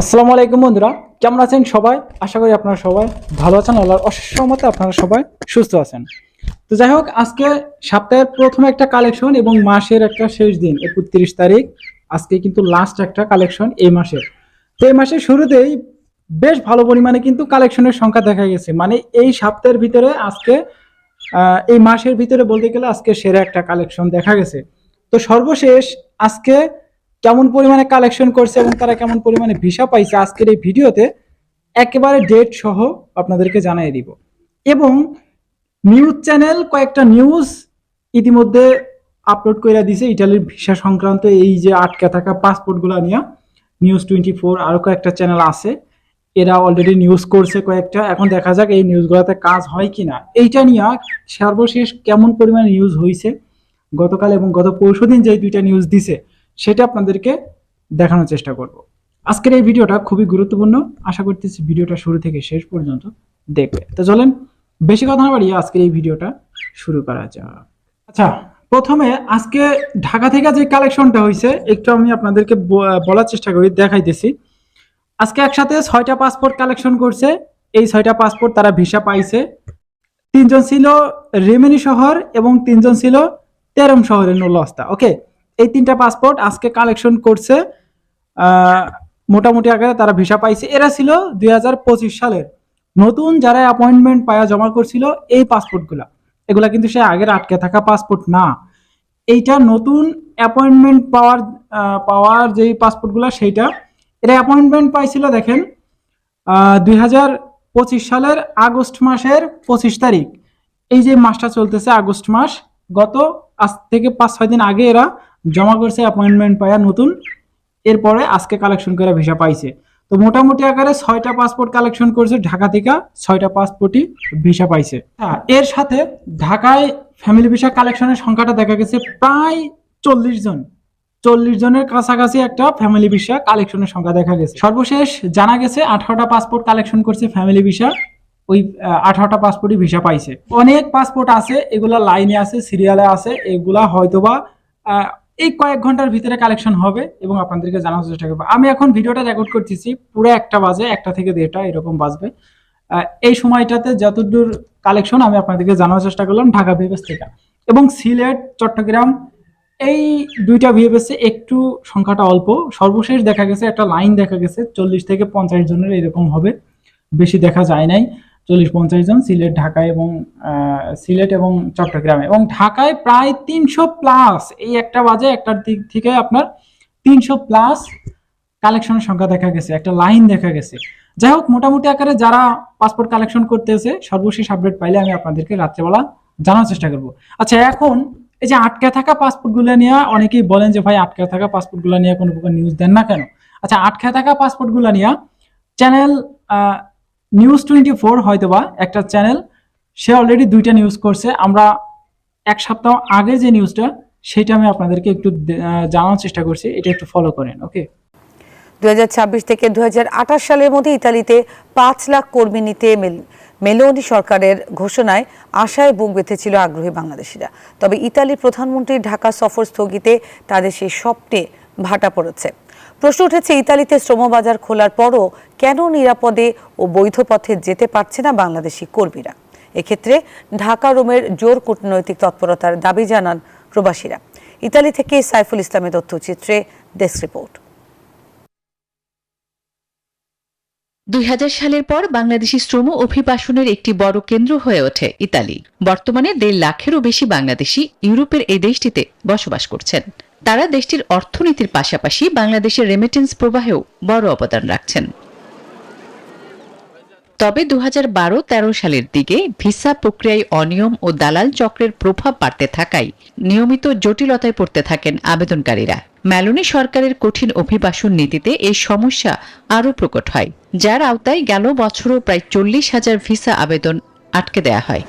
আসসালামু আলাইকুম বন্ধুরা, কেমন আছেন সবাই? আশা করি আপনারা সবাই ভালো আছেন, আল্লাহর অশেষ রহমতে আপনারা সবাই সুস্থ আছেন। তো যাই হোক, আজকে সপ্তাহের প্রথম একটা কালেকশন এবং মাসের একটা শেষ দিন, একত্রিশ তারিখ। আজকে কিন্তু লাস্ট একটা কালেকশন এই মাসের। তো এই মাসের শুরুতেই বেশ ভালো পরিমাণে কিন্তু কালেকশনের সংখ্যা দেখা গেছে। মানে এই সপ্তাহের ভিতরে আজকে এই মাসের ভিতরে বলতে গেলে আজকে সেরা একটা কালেকশন দেখা গেছে। তো সর্বশেষ আজকে কেমন পরিমাণে কালেকশন করছে এবং তারা কেমন পরিমাণে ভিসা পাইছে আজকের এই ভিডিওতে একেবারে ডেট সহ আপনাদেরকে জানিয়ে দিব। এবং নিউজ চ্যানেল কয়েকটা নিউজ ইতিমধ্যে আপলোড করে দিছে ইটালির ভিসা সংক্রান্ত এই যে আটকে থাকা পাসপোর্টগুলো নিয়ে। নিউজ টোয়েন্টি ফোর আরও কয়েকটা চ্যানেল আছে। এরা অলরেডি নিউজ করছে কয়েকটা। এখন দেখা যাক এই নিউজগুলোতে কাজ হয় কি না এইটা নিয়ে সর্বশেষ কেমন পরিমাণে নিউজ হয়েছে গতকাল এবং গত পরশু দিন যে দুইটা নিউজ দিছে সেটা আপনাদেরকে দেখানোর চেষ্টা করব। আজকের এই ভিডিওটা খুবই গুরুত্বপূর্ণ। আশা করতেছি ভিডিওটা শুরু থেকে শেষ পর্যন্ত দেখবে। তো চলেন, বেশি কথা না বাড়িয়ে আজকের এই ভিডিওটা শুরু করা যাক। আচ্ছা প্রথমে আজকে ঢাকা থেকে যে কালেকশনটা হয়েছে একটু আমি আপনাদেরকে বলার চেষ্টা করি, দেখাইতেছি। আজকে একসাথে ছয়টা পাসপোর্ট কালেকশন করছে। এই ছয়টা পাসপোর্ট তারা ভিসা পাইছে। তিনজন ছিল রেমেনি শহর এবং তিনজন ছিল তেরম শহরের নুলস্তা ওকে এই তিনটা পাসপোর্ট আজকে কালেকশন করছে মোটামুটি আকারে তারা ভিসা পাইছে। এরা ছিল দুই হাজার পঁচিশ সালের। নতুন যারা অ্যাপয়েন্টমেন্ট পায়া জমা করছিল, এই পাসপোর্টগুলা এগুলা কিন্তু সে আগের আটকে থাকা পাসপোর্ট না। এইটা নতুন অ্যাপয়েন্টমেন্ট পাওয়ার পাওয়ার যেই পাসপোর্টগুলা সেইটা। এরা অ্যাপয়েন্টমেন্ট পাইছিল, দেখেন দুই হাজার পঁচিশ সালের আগস্ট মাসের পঁচিশ তারিখ। এই যে মাসটা চলতেছে আগস্ট মাস, গত আজ থেকে পাঁচ ছয় দিন আগে এরা জমা করছে অ্যাপয়েন্টমেন্ট পায়া নতুন। এরপরে আজকে কালেকশন করে ভিসা পাইছে। তো মোটামুটি আকারে ছয়টা পাসপোর্ট কালেকশন করছে, ঢাকা থেকে ছয়টা পাসপোর্টই ভিসা পাইছে। এর সাথে ঢাকায় ফ্যামিলি ভিসা কালেকশনের সংখ্যাটা দেখা গেছে প্রায় চল্লিশ জন। চল্লিশ জনের কাছাকাছি একটা ফ্যামিলি ভিসা কালেকশনের সংখ্যা দেখা গেছে। সর্বশেষ জানা গেছে আঠারোটা পাসপোর্ট কালেকশন করছে ফ্যামিলি ভিসা ওই আঠারোটা পাসপোর্টই ভিসা পাইছে। অনেক পাসপোর্ট আছে, এগুলা লাইনে আছে সিরিয়ালে আছে, এগুলা হয়তোবা এই কয়েক ঘণ্টার ভিতরে কালেকশন হবে এবং আপনাদেরকে জানানোর চেষ্টা করব। আমি এখন ভিডিওটা রেকর্ড করতেছি, পুরো একটা বাজে, একটা থেকে দেড়টা এরকম বাজবে। এই সময়টাতে যতদূর কালেকশন আমি আপনাদেরকে জানানোর চেষ্টা করলাম ঢাকা ভিএফএস থেকে। এবং সিলেট, চট্টগ্রাম, এই দুইটা ভিএফএস একটু সংখ্যাটা অল্প। সর্বশেষ দেখা গেছে, একটা লাইন দেখা গেছে, চল্লিশ থেকে পঞ্চাশ জনের এরকম হবে। বেশি দেখা যায় নাই। চল্লিশ পঞ্চাশ জন সিলেট ঢাকায় এবং সিলেট এবং চট্টগ্রামে। এবং ঢাকায় প্রায় তিনশো প্লাস এই একটা বাজে, একটার দিক থেকে আপনার তিনশো প্লাস কালেকশনের সংখ্যা দেখা গেছে, একটা লাইন দেখা গেছে। যাই হোক, মোটামুটি আকারে যারা পাসপোর্ট কালেকশন করতেছে, সর্বশেষ আপডেট পাইলে আমি আপনাদেরকে রাত্রেবেলা জানার চেষ্টা করব। আচ্ছা এখন এই যে আটকে থাকা পাসপোর্টগুলো নিয়ে অনেকেই বলেন যে, ভাই, আটকে থাকা পাসপোর্টগুলো নিয়ে কোনো প্রকার নিউজ দেন না কেন? আচ্ছা আটকে থাকা পাসপোর্টগুলো নিয়ে চ্যানেল নিউজ টোয়েন্টি ফোর হয়তোবা একটা চ্যানেল সে অলরেডি দুইটা নিউজ করছে। আমরা এক সপ্তাহ আগে যে নিউজটা সেটা আমি আপনাদেরকে একটু জানানোর চেষ্টা করছি। এটা একটু ফলো করেন ওকে দু হাজার ছাব্বিশ থেকে দু হাজার আঠাশ সালের মধ্যে ইতালিতে পাঁচ লাখ কর্মী নিতে মেল- মেলোনি সরকারের ঘোষণায় আশায় বুক বেঁধেছিল আগ্রহী বাংলাদেশিরা। তবে ইতালির প্রধানমন্ত্রীর ঢাকা সফর স্থগিতে তাদের সেই স্বপ্নে ভাটা পড়েছে। প্রশ্ন উঠেছে, ইতালিতে শ্রমবাজার খোলার পরও কেন নিরাপদে ও বৈধ পথে যেতে পারছে না বাংলাদেশি কর্মীরা? এক্ষেত্রে ঢাকা রোমের জোর কূটনৈতিক তৎপরতার দাবি জানান প্রবাসীরা। ইতালি থেকে সাইফুল ইসলামের তথ্যচিত্রে ডেস্ক রিপোর্ট। দুই হাজার সালের পর বাংলাদেশি শ্রম অভিবাসনের একটি বড় কেন্দ্র হয়ে ওঠে ইতালি। বর্তমানে দেড় লাখেরও বেশি বাংলাদেশি ইউরোপের এই দেশটিতে বসবাস করছেন। তারা দেশটির অর্থনীতির পাশাপাশি বাংলাদেশের রেমিটেন্স প্রবাহেও বড় অবদান রাখছেন। তবে দু হাজার সালের দিকে ভিসা প্রক্রিয়ায় অনিয়ম ও দালাল চক্রের প্রভাব বাড়তে থাকায় নিয়মিত জটিলতায় পড়তে থাকেন আবেদনকারীরা। ম্যালোনি সরকারের কঠিন অভিবাসন নীতিতে এই সমস্যা আরও প্রকট হয়, যার আওতায় গেল বছরও প্রায় চল্লিশ হাজার ভিসা আবেদন আটকে দেয়া হয়।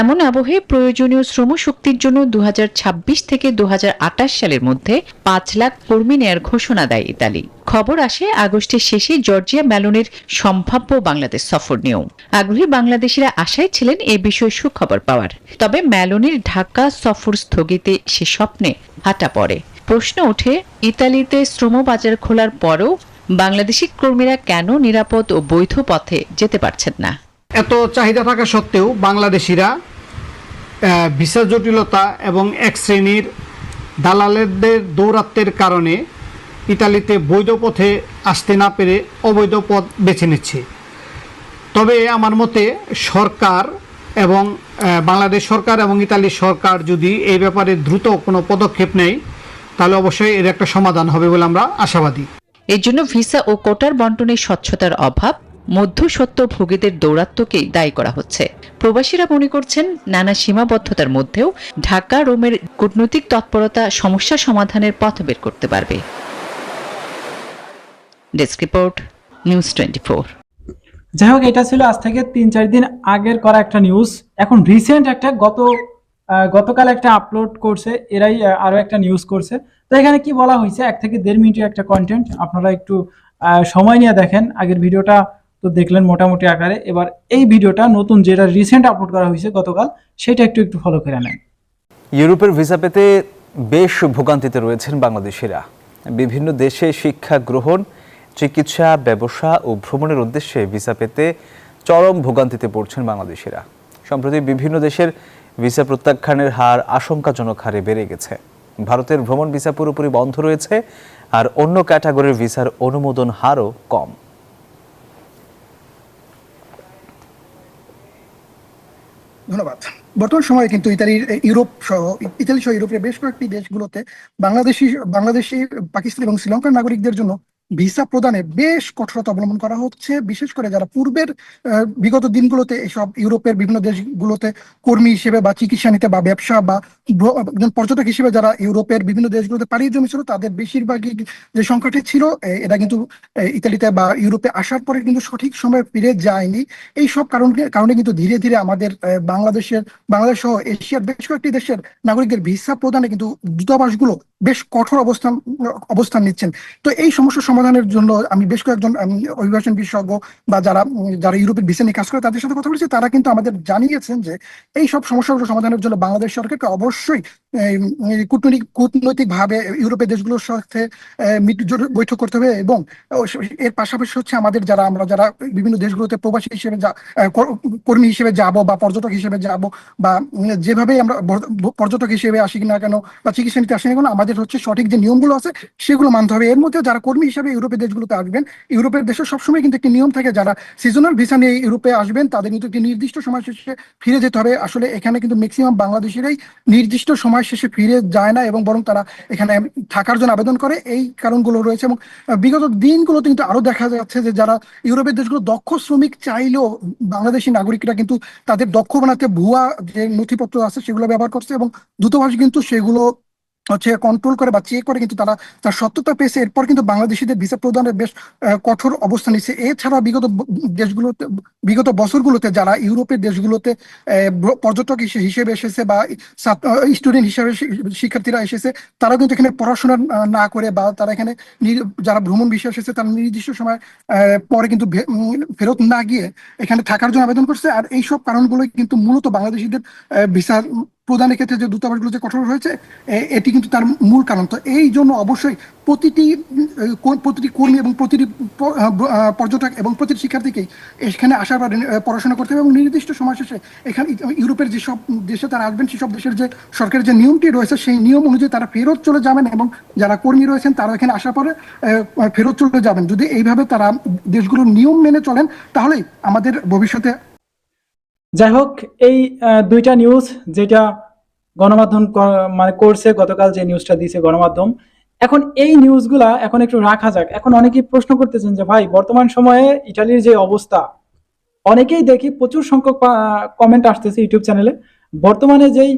এমন আবহে প্রয়োজনীয় শ্রমশক্তির জন্য দু হাজার ছাব্বিশ থেকে দু হাজার আটাশ সালের মধ্যে পাঁচ লাখ কর্মী নেয়ার ঘোষণা দেয় ইতালি। খবর আসে আগস্টের শেষে জর্জিয়া ম্যালোনের সম্ভাব্য বাংলাদেশ সফর নিয়েও। আগ্রহী বাংলাদেশিরা আশায় ছিলেন এ বিষয়ে সুখবর পাওয়ার। তবে ম্যালোনের ঢাকা সফর স্থগিতে সে স্বপ্নে হাঁটা পড়ে। প্রশ্ন ওঠে, ইতালিতে শ্রম বাজার খোলার পরও বাংলাদেশি কর্মীরা কেন নিরাপদ ও বৈধ পথে যেতে পারছেন না? এত চাহিদা থাকা সত্ত্বেও বাংলাদেশিরা ভিসা জটিলতা এবং এক শ্রেণির দালালেরদের দৌরাত্বের কারণে ইতালিতে বৈধ পথে আসতে না পেরে অবৈধ পথ বেছে নিচ্ছে। তবে আমার মতে সরকার এবং বাংলাদেশ সরকার এবং ইতালি সরকার যদি এই ব্যাপারে দ্রুত কোনো পদক্ষেপ নেয়, তাহলে অবশ্যই এর একটা সমাধান হবে বলে আমরা আশাবাদী। এর জন্য ভিসা ও কোটার বন্টনের স্বচ্ছতার অভাব মধ্যসত্ত্ব ভোগীদের দৌরাত্ম্যকেই দায়ী করা হচ্ছে। প্রবাসীরা মনে করছেন, নানা সীমাবদ্ধতার মধ্যেও ঢাকা রোমের কূটনৈতিক তৎপরতা সমস্যা সমাধানের পথ বের করতে পারবে। ডেস্ক রিপোর্ট, নিউজ টোয়েন্টি যাই হোক, এটা ছিল আজ থেকে তিন চার দিন আগের করা একটা নিউজ। এখন রিসেন্ট একটা, গত গতকাল একটা আপলোড করছে, এরাই আরও একটা নিউজ করছে। তো এখানে কি বলা হয়েছে? এক থেকে দেড় মিনিটের একটা কন্টেন্ট আপনারা একটু সময় নিয়ে দেখেন। আগের ভিডিওটা তো দেখলেন মোটামুটি আকারে। এবার এই ভিডিওটা নতুন যেটা রিসেন্ট আপলোড করা হয়েছে গতকাল, সেটা একটু একটু ফলো করে নেন। ইউরোপের ভিসা পেতে বেশ ভোগান্তিতে রয়েছেন বাংলাদেশিরা। বিভিন্ন দেশে শিক্ষা গ্রহণ, চিকিৎসা, ব্যবসা ও ভ্রমণের উদ্দেশ্যে ভিসা পেতে চরম ভোগান্তিতে পড়ছেন বাংলাদেশিরা। সম্প্রতি বিভিন্ন দেশের ভিসা প্রত্যাখ্যানের হার আশঙ্কাজনক হারে বেড়ে গেছে। ভারতের ভ্রমণ ভিসা পুরোপুরি বন্ধ রয়েছে আর অন্য ক্যাটাগরির ভিসার অনুমোদন হারও কম। ধন্যবাদ। বর্তমান সময়ে কিন্তু ইতালির ইউরোপ সহ, ইতালি সহ ইউরোপের বেশ কয়েকটি দেশগুলোতে বাংলাদেশি বাংলাদেশি, পাকিস্তান এবং শ্রীলঙ্কার নাগরিকদের জন্য ভিসা প্রদানে বেশ কঠোরতা অবলম্বন করা হচ্ছে, বিশেষ করে যারা পূর্বের বিগত দিনগুলোতে এসব ইউরোপের বিভিন্ন দেশগুলোতে কর্মী হিসেবে বা চিকিৎসা নিতে বা ব্যবসা বা একজন পর্যটক হিসেবে যারা ইউরোপের বিভিন্ন দেশগুলোতে পাড়ি জমেছিল, তাদের বেশিরভাগই যে সংখ্যাটি ছিল এটা কিন্তু ইতালিতে বা ইউরোপে আসার পরে কিন্তু সঠিক সময়ে ফিরে যায়নি। এই সব কারণে কারণে কিন্তু ধীরে ধীরে আমাদের বাংলাদেশের, বাংলাদেশ সহ এশিয়ার বেশ কয়েকটি দেশের নাগরিকদের ভিসা প্রদানে কিন্তু দূতাবাসগুলো বেশ কঠোর অবস্থান অবস্থান নিচ্ছেন। তো এই সমস্যা সমাধানের জন্য আমি বেশ কয়েকজন অভিবাসন বিশেষজ্ঞ বা যারা যারা ইউরোপের ভিসা নিয়ে কাজ করে তাদের সাথে কথা বলেছি, তারা কিন্তু আমাদের জানিয়েছেন যে এই সব সমস্যাগুলো সমাধানের জন্য বাংলাদেশ সরকারকে অবশ্যই কূটনৈতিক কূটনৈতিক ভাবে ইউরোপের দেশগুলোর সাথে বৈঠক করতে হবে এবং এর পাশাপাশি হচ্ছে আমাদের যারা আমরা যারা বিভিন্ন দেশগুলোতে প্রবাসী হিসেবে যা কর্মী হিসেবে যাব বা পর্যটক হিসেবে যাব বা উম, যেভাবেই আমরা পর্যটক হিসেবে আসি না কেন বা চিকিৎসা নিতে আসি না কেন আমাদের হচ্ছে সঠিক যে নিয়মগুলো আছে সেগুলো মানতে হবে। এর মধ্যে যারা কর্মী হিসেবে ইউরোপের দেশগুলোতে আসবেন ইউরোপের দেশে সবসময় কিন্তু একটি নিয়ম থাকে যারা সিজনাল ভিসা নিয়ে ইউরোপে আসবেন তাদের কিন্তু একটি নির্দিষ্ট সময় শেষে ফিরে যেতে হবে। আসলে এখানে কিন্তু ম্যাক্সিমাম বাংলাদেশিরাই নির্দিষ্ট সময় শেষে ফিরে যায় না এবং বরং তারা এখানে থাকার জন্য আবেদন করে। এই কারণগুলো রয়েছে এবং বিগত দিনগুলোতে কিন্তু আরও দেখা যাচ্ছে যে যারা ইউরোপের দেশগুলো দক্ষ শ্রমিক চাইলেও বাংলাদেশি নাগরিকরা কিন্তু তাদের দক্ষ বানাতে ভুয়া যে নথিপত্র আছে সেগুলো ব্যবহার করছে এবং দূতাবাস কিন্তু সেগুলো হচ্ছে কন্ট্রোল করে বা চেক করে কিন্তু তারা তার সত্যতা পেয়েছে। এরপর কিন্তু বাংলাদেশিদের ভিসা প্রদানের বেশ কঠোর অবস্থান নিচ্ছে এছাড়া বিগত দেশগুলোতে, বিগত বছরগুলোতে যারা ইউরোপের দেশগুলোতে পর্যটক হিসেবে এসেছে বা স্টুডেন্ট হিসেবে শিক্ষার্থীরা এসেছে তারা কিন্তু এখানে পড়াশোনা না করে বা তারা এখানে যারা ভ্রমণ বিষয়ে এসেছে, তারা নির্দিষ্ট সময় পরে কিন্তু ফেরত না গিয়ে এখানে থাকার জন্য আবেদন করছে। আর এইসব কারণগুলোই কিন্তু মূলত বাংলাদেশিদের ভিসা প্রদানের ক্ষেত্রে যে দূতাবাসগুলো যে কঠোর হয়েছে এটি কিন্তু তার মূল কারণ। তো এই জন্য অবশ্যই প্রতিটি প্রতিটি কর্মী এবং প্রতিটি পর্যটক এবং প্রতিটি শিক্ষার্থীকেই এখানে আসার পড়াশোনা করতে হবে এবং নির্দিষ্ট সময় শেষে এখানে ইউরোপের যেসব দেশে তারা আসবেন, সেসব দেশের যে সরকারের যে নিয়মটি রয়েছে, সেই নিয়ম অনুযায়ী তারা ফেরত চলে যাবেন এবং যারা কর্মী রয়েছেন তারা এখানে আসার পরে ফেরত চলে যাবেন। যদি এইভাবে তারা দেশগুলোর নিয়ম মেনে চলেন, তাহলেই আমাদের ভবিষ্যতে যাই হোক এই দুইটা নিউজ যেটা গণমাধ্যম মানে করছে, গতকাল যে নিউজটা দিয়েছে গণমাধ্যম, এখন এই নিউজগুলা এখন একটু রাখা যাক। এখন অনেকেই প্রশ্ন করতেছেন যে, ভাই, বর্তমান সময়ে ইটালির যে অবস্থা? অনেকেই দেখি প্রচুর সংখ্যক কমেন্ট আসতেছে ইউটিউব চ্যানেলে বর্তমানে যেই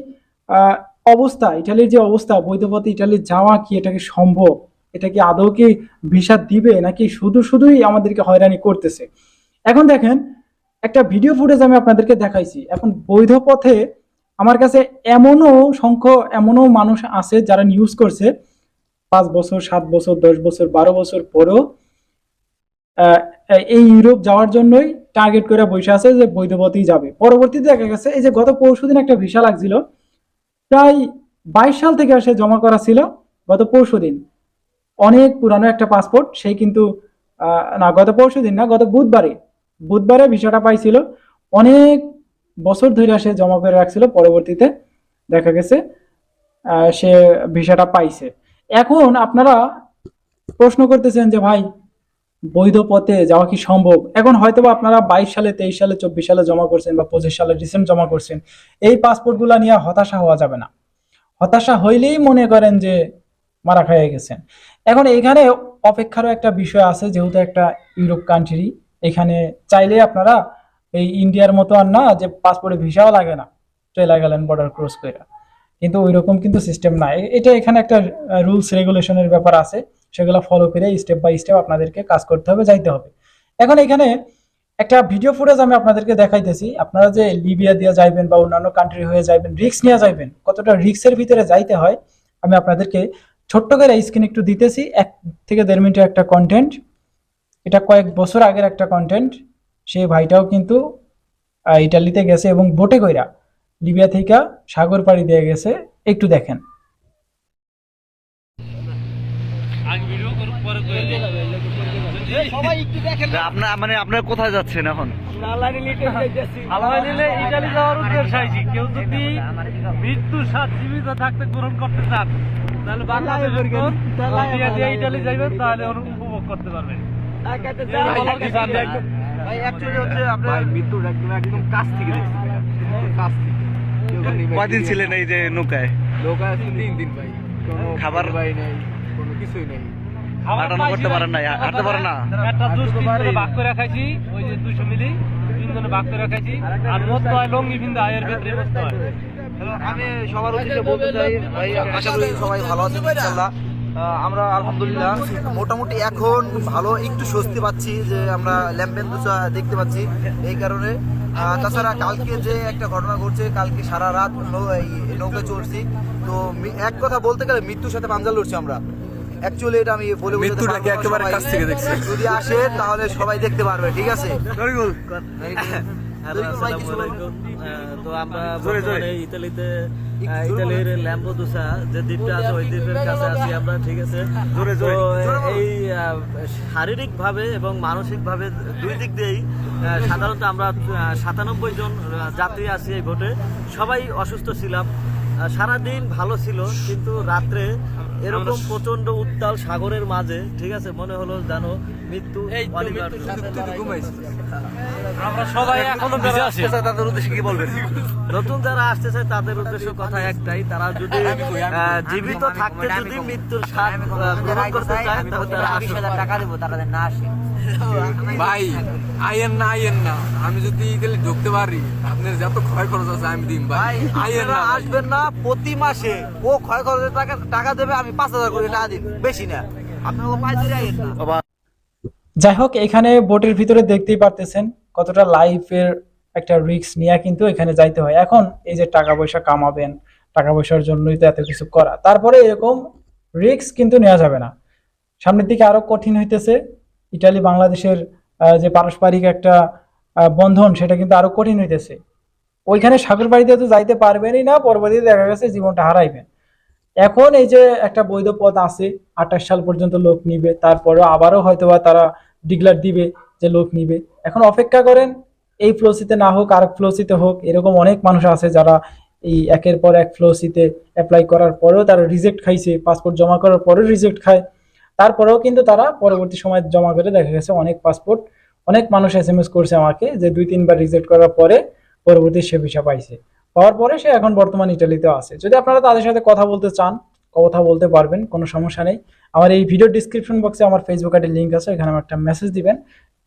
অবস্থা, ইটালির যে অবস্থা বৈধ পথে ইটালির যাওয়া কি এটা কি সম্ভব? এটা কি আদৌ কি ভিসা দিবে? নাকি শুধু শুধুই আমাদেরকে হয়রানি করতেছে? এখন দেখেন একটা ভিডিও ফুটেজ আমি আপনাদেরকে দেখাইছি। এখন বৈধ পথে আমার কাছে এমনও সংখ্য, এমনও মানুষ আছে যারা নিউজ করছে, পাঁচ বছর, সাত বছর, দশ বছর, বারো বছর পরেও এই ইউরোপ যাওয়ার জন্যই টার্গেট করে বসে আছে যে বৈধ পথেই যাবে। পরবর্তীতে দেখা গেছে, এই যে গত পরশু দিন একটা ভিসা লাগছিল, প্রায় বাইশ সাল থেকে সে জমা করা ছিল গত পরশুদিন অনেক পুরানো একটা পাসপোর্ট সেই কিন্তু না গত পরশু দিন না, গত বুধবারে বুধবারে ভিসাটা পাইছিল। অনেক বছর ধরে সে জমা করে রাখছিল, পরবর্তীতে দেখা গেছে সে ভিসাটা পাইছে। এখন আপনারা প্রশ্ন করতেছেন যে, ভাই, বৈধ পথে যাওয়া কি সম্ভব? এখন হয়তোবা আপনারা বাইশ সালে, তেইশ সালে, চব্বিশ সালে জমা করছেন বা পঁচিশ সালে রিসেন্ট জমা করছেন। এই পাসপোর্টগুলো নিয়ে হতাশা হওয়া যাবে না। হতাশা হইলেই মনে করেন যে মারা খাইয়ে গেছেন। এখন এখানে অপেক্ষারও একটা বিষয় আছে, যেহেতু একটা ইউরোপ কান্ট্রি এখানে চাইলে আপনারা এই ইন্ডিয়ার মতো আর না যে পাসপোর্টে ভিসাও লাগে না চলে গেলেন বর্ডার ক্রস করে কিন্তু ওই রকম কিন্তু সিস্টেম না এটা এখানে একটা রুলস রেগুলেশনের ব্যাপার আছে। সেগুলো ফলো করে স্টেপ বাই স্টেপ আপনাদেরকে কাজ করতে হবে, যাইতে হবে। এখন এখানে একটা ভিডিও ফুটেজ আমি আপনাদেরকে দেখাইতেছি। আপনারা যে লিবিয়া দিয়ে যাইবেন বা অন্যান্য কান্ট্রি হয়ে যাইবেন রিক্স নিয়ে যাইবেন, কতটা রিস্কের ভিতরে যাইতে হয়, আমি আপনাদেরকে ছোট্ট করে স্ক্রিন একটু দিতেছি। এক থেকে দেড় মিনিটের একটা কন্টেন্ট এটা কয়েক বছর আগের একটা কন্টেন্ট সেই ভাইটাও কিন্তু ইটালিতে গেছে এবং বোটে কইরা লিবিয়া থেকে সাগর পাড়ি দিয়ে গেছে। একটু দেখেন। আপনার মানে আপনার কোথায় যাচ্ছেন এখন? ইটালি যাওয়ার উদ্দেশ্য কেউ যদি মৃত্যুর সাথ জীবিত থাকতে গ্রহণ করতে চান তাহলে বাংলাদেশের উপর দিয়ে দিয়ে ইটালি যাইবেন তাহলে উপভোগ করতে পারবেন। কয়দিন ছিলেন এই যে নৌকায়? নৌকা তিন দিন ভাই। খাবার ভাই নাই কোনো কিছুই নেই। হাঁটানো করতে পারেন না। হাঁটতে পারেন না? একটা জুস তিনজনে ভাগ করে খাইছি ওই যে দুইশো মিলি তিনজনে ভাগ করে খাইছি আর মত হয় লঙ্গি ভিন্দা এর ভেতরে মত হয় আমি সবার উদ্দেশ্যে বলতে চাই ভাই আশা করি সবাই ভালো আছেন ইনশাআল্লাহ। আহ, আমরা আলহামদুলিল্লাহ মোটামুটি এখন ভালো একটু স্বস্তি পাচ্ছি যে আমরা ল্যাম্পেন্দুসা দেখতে পাচ্ছি এই কারণে। তাছাড়া কালকে যে একটা ঘটনা ঘটছে কালকে সারা রাত এই নৌকা চড়ছি। তো এক কথা বলতে গেলে মৃত্যুর সাথে পাঞ্জা লড়ছি আমরা। অ্যাকচুয়ালি এটা আমি বলে মৃত্যুটাকে একেবারে কাছ থেকে দেখছি। যদি আসে তাহলে সবাই দেখতে পারবে ঠিক আছে? তো আমরা ইতালিতে ইতালির যে দ্বীপটা আছে ওই দ্বীপের কাছে আছি আমরা ঠিক আছে? তো। এই এবং দুই দিক দিয়েই সাধারণত আমরা সাতানব্বই জন যাত্রী আছি এই ভোটে। সবাই অসুস্থ ছিলাম। সারাদিন ভালো ছিল কিন্তু রাত্রে এরকম প্রচণ্ড উত্তাল সাগরের মাঝে ঠিক আছে মনে হলো জানো মৃত্যু আমরা সবাই এখনও বেঁচে আছি। তাদের উদ্দেশ্যে কি বলবেন? নতুন যারা আসতে চায় তাদের উদ্দেশ্য কথা একটাই তারা যদি জীবিত থাকতে যদি মৃত্যুর স্বাদ আহ, গ্রহণ করতে চায় তাহলে তারা আসুক। ভাই আইয়েন না আইয়েন না। আমি যদি ইতালি ঢুকতে পারি আপনার যত ক্ষয় খরচ আছে আমি দিম ভাই। আইয়েন না আসবেন না প্রতি মাসে ও ক্ষয় খরচের টাকা টাকা দেবে আমি পাঁচ হাজার করে টাকা দিন বেশি না। আপনার পাইতে আইয়েন না। যাই হোক, এখানে বোটের ভিতরে দেখতেই পারতেছেন কতটা লাইফের একটা রিস্ক নিয়ে কিন্তু এখানে যাইতে হয়। এখন এই যে টাকা পয়সা কামাবেন, টাকা পয়সার জন্যই তো এত কিছু করা, তারপরে এরকম রিস্ক কিন্তু নেওয়া যাবে না। সামনের দিকে আরও কঠিন হইতেছে। ইটালি, বাংলাদেশের যে পারস্পরিক একটা বন্ধন, সেটা কিন্তু আরও কঠিন হইতেছে। ওইখানে সাগর বাড়িতে তো যাইতে পারবেনই না, পরবর্তীতে দেখা গেছে জীবনটা হারাইবেন। এখন এই যে একটা বৈধ পথ আছে, আঠাশ সাল পর্যন্ত লোক নিবে তারপরে আবারও হয়তোবা তারা ডিক্লার দিবে, যে লোক নিবে। এখন অপেক্ষা করেন, এই ফ্লোসিতে না হোক, আরেক ফ্লোসিতে হোক, এরকম অনেক মানুষ আছে যারা এই একের পর এক ফ্লোসিতে অ্যাপ্লাই করার পরেও তারা রিজেক্ট খাইছে পাসপোর্ট জমা করার পরেও রিজেক্ট খায়। তারপরেও কিন্তু তারা পরবর্তী সময় জমা করে দেখা গেছে অনেক পাসপোর্ট অনেক মানুষ এস এম এস করছে আমাকে যে দুই, তিনবার রিজেক্ট করার পরে পরবর্তী সে ভিসা পাইছে। পাওয়ার পরে সে এখন বর্তমান ইটালিতেও আছে। যদি আপনারা তাদের সাথে কথা বলতে চান কথা বলতে পারবেন, কোনো সমস্যা নেই। আমার এই ভিডিও ডিসক্রিপশন বক্সে আমার ফেসবুক আইডির লিঙ্ক আছে এখানে আমার একটা মেসেজ দিবেন,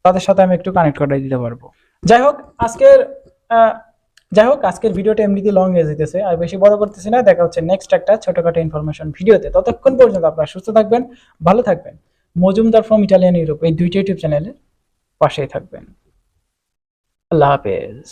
তাদের সাথে আমি একটু কানেক্ট করে দিতে পারব। যাই হোক, আজকের যাই হোক, আজকের ভিডিওটা এমনিতে লং হয়ে যেতেছে, আর বেশি বড় করতেছি না, দেখা হচ্ছে নেক্সট একটা ছোটখাটো ইনফরমেশন ভিডিওতে ততক্ষণ পর্যন্ত আপনারা সুস্থ থাকবেন, ভালো থাকবেন। মজুমদার ফ্রম ইটালিয়ান ইউরোপ এই দুইটা ইউটিউব চ্যানেলের পাশেই থাকবেন। আল্লাহ হাফেজ।